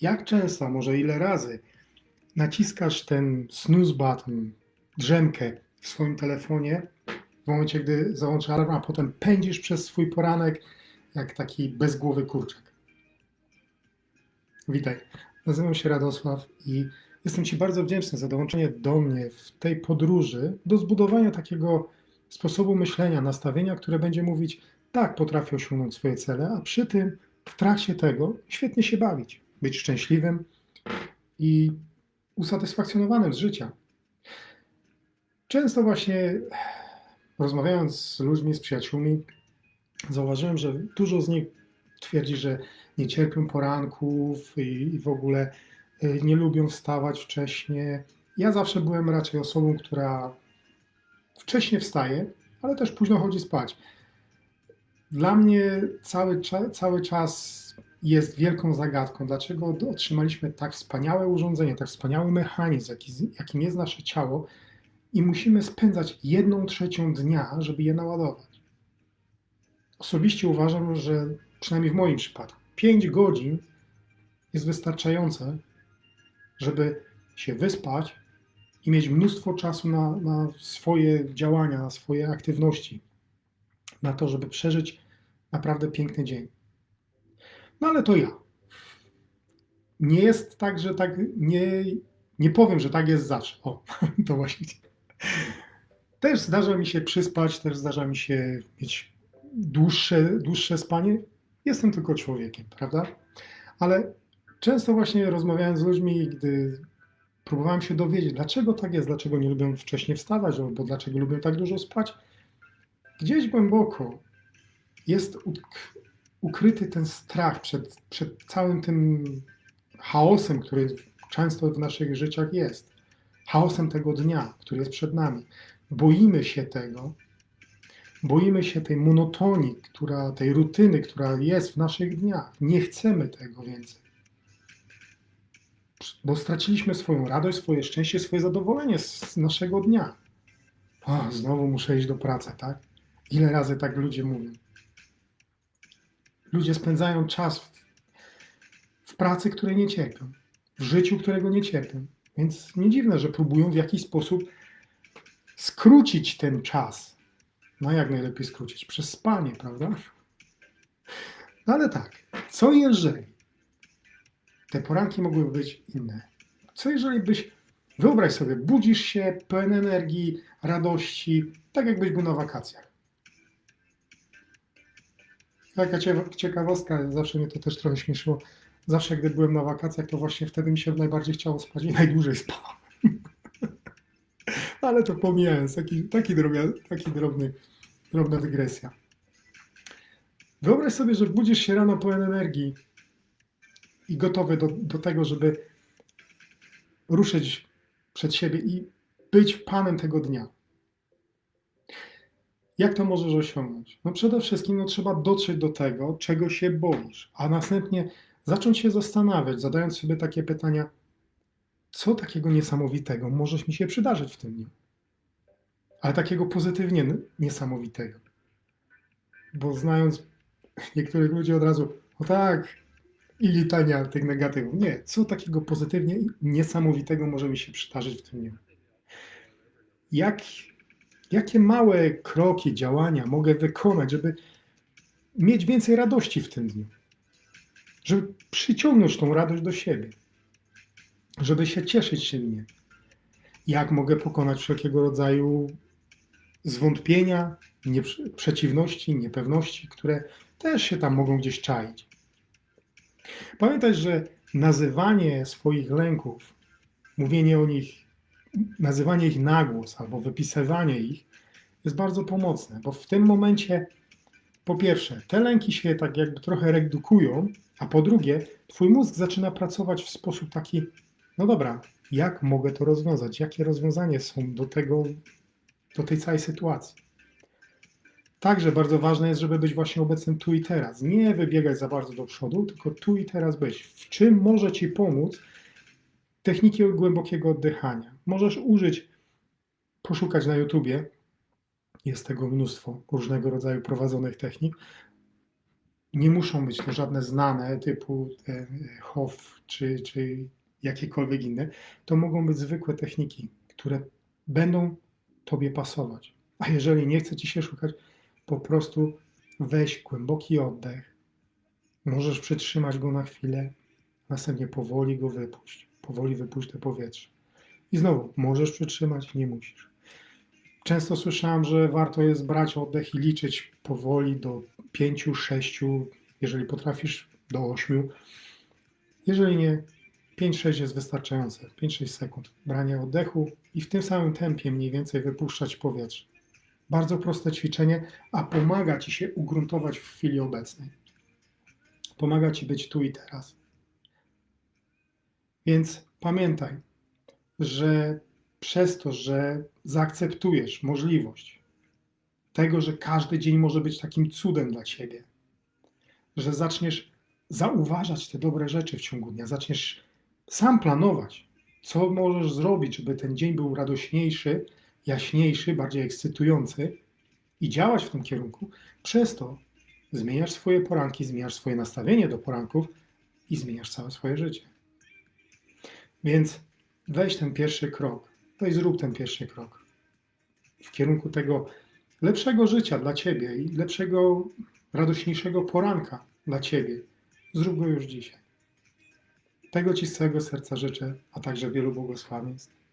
Jak często, może ile razy naciskasz ten snooze button, drzemkę w swoim telefonie w momencie, gdy załączy alarm, a potem pędzisz przez swój poranek jak taki bezgłowy kurczak. Witaj, nazywam się Radosław i jestem Ci bardzo wdzięczny za dołączenie do mnie w tej podróży do zbudowania takiego sposobu myślenia, nastawienia, które będzie mówić, tak, potrafię osiągnąć swoje cele, a przy tym w trakcie tego świetnie się bawić, być szczęśliwym i usatysfakcjonowanym z życia. Często właśnie rozmawiając z ludźmi, z przyjaciółmi, zauważyłem, że dużo z nich twierdzi, że nie cierpią poranków i w ogóle y, nie lubią wstawać wcześnie. Ja zawsze byłem raczej osobą, która wcześnie wstaje, ale też późno chodzi spać. Dla mnie cały, cały czas jest wielką zagadką, dlaczego otrzymaliśmy tak wspaniałe urządzenie, tak wspaniały mechanizm, jakim jest nasze ciało, i musimy spędzać jedną trzecią dnia, żeby je naładować. Osobiście uważam, że przynajmniej w moim przypadku 5 godzin jest wystarczające, żeby się wyspać i mieć mnóstwo czasu na, na swoje działania, na swoje aktywności, na to, żeby przeżyć naprawdę piękny dzień. No ale to ja. Nie jest tak, że tak, nie, nie powiem, że tak jest zawsze. O, to właśnie. Też zdarza mi się przyspać, też zdarza mi się mieć dłuższe, dłuższe spanie. Jestem tylko człowiekiem, prawda? Ale często właśnie rozmawiając z ludźmi, gdy próbowałem się dowiedzieć, dlaczego tak jest, dlaczego nie lubią wcześniej wstawać, albo dlaczego lubią tak dużo spać, gdzieś głęboko jest ukryty ten strach przed, przed całym tym chaosem, który często w naszych życiach jest chaosem tego dnia, który jest przed nami. Boimy się tego, boimy się tej monotonii, która, tej rutyny, która jest w naszych dniach. Nie chcemy tego więcej. Bo straciliśmy swoją radość, swoje szczęście, swoje zadowolenie z naszego dnia. O, znowu muszę iść do pracy, tak? Ile razy tak ludzie mówią? Ludzie spędzają czas w, w pracy, której nie cierpią, w życiu, którego nie cierpią. Więc nie dziwne, że próbują w jakiś sposób skrócić ten czas. No jak najlepiej skrócić? Przez spanie, prawda? No ale tak, co jeżeli te poranki mogłyby być inne? Co jeżeli byś, wyobraź sobie, budzisz się pełen energii, radości, tak jakbyś był na wakacjach. Taka ciekawostka, zawsze mnie to też trochę śmieszyło zawsze gdy byłem na wakacjach, to właśnie wtedy mi się najbardziej chciało spać i najdłużej spałem. Ale to pomijając, taki, taki, drobia, taki drobny, drobna dygresja. Wyobraź sobie, że budzisz się rano pełen energii i gotowy do, do tego, żeby ruszyć przed siebie i być panem tego dnia. Jak to możesz osiągnąć? No przede wszystkim no, trzeba dotrzeć do tego, czego się boisz, a następnie zacząć się zastanawiać, zadając sobie takie pytania, co takiego niesamowitego może mi się przydarzyć w tym dniu? Ale takiego pozytywnie niesamowitego. Bo znając niektórych ludzi od razu, o tak, i litania tych negatywów. Nie, co takiego pozytywnie niesamowitego może mi się przydarzyć w tym dniu? Jak, jakie małe kroki, działania mogę wykonać, żeby mieć więcej radości w tym dniu? żeby przyciągnąć tą radość do siebie, żeby się cieszyć się nim. Jak mogę pokonać wszelkiego rodzaju zwątpienia, przeciwności, niepewności, które też się tam mogą gdzieś czaić. Pamiętaj, że nazywanie swoich lęków, mówienie o nich, nazywanie ich na głos albo wypisywanie ich jest bardzo pomocne, bo w tym momencie po pierwsze, te lęki się tak jakby trochę redukują, a po drugie, twój mózg zaczyna pracować w sposób taki, no dobra, jak mogę to rozwiązać? Jakie rozwiązania są do tego, do tej całej sytuacji? Także bardzo ważne jest, żeby być właśnie obecnym tu i teraz. Nie wybiegać za bardzo do przodu, tylko tu i teraz być. W czym może Ci pomóc techniki głębokiego oddychania? Możesz użyć, poszukać na YouTubie jest tego mnóstwo różnego rodzaju prowadzonych technik. Nie muszą być to żadne znane typu e, HOF czy, czy jakiekolwiek inne. To mogą być zwykłe techniki, które będą Tobie pasować. A jeżeli nie chce Ci się szukać, po prostu weź głęboki oddech. Możesz przytrzymać go na chwilę, następnie powoli go wypuść. Powoli wypuść to powietrze. I znowu, możesz przytrzymać, nie musisz. Często słyszałem, że warto jest brać oddech i liczyć powoli do 5, 6, jeżeli potrafisz, do 8. Jeżeli nie, 5-6 jest wystarczające. 5-6 sekund brania oddechu i w tym samym tempie mniej więcej wypuszczać powietrze. Bardzo proste ćwiczenie, a pomaga ci się ugruntować w chwili obecnej. Pomaga ci być tu i teraz. Więc pamiętaj, że przez to, że zaakceptujesz możliwość tego, że każdy dzień może być takim cudem dla ciebie, że zaczniesz zauważać te dobre rzeczy w ciągu dnia, zaczniesz sam planować, co możesz zrobić, żeby ten dzień był radośniejszy, jaśniejszy, bardziej ekscytujący i działać w tym kierunku, przez to zmieniasz swoje poranki, zmieniasz swoje nastawienie do poranków i zmieniasz całe swoje życie. Więc weź ten pierwszy krok, weź zrób ten pierwszy krok w kierunku tego lepszego życia dla Ciebie i lepszego, radośniejszego poranka dla Ciebie. Zrób go już dzisiaj. Tego Ci z całego serca życzę, a także wielu błogosławieństw.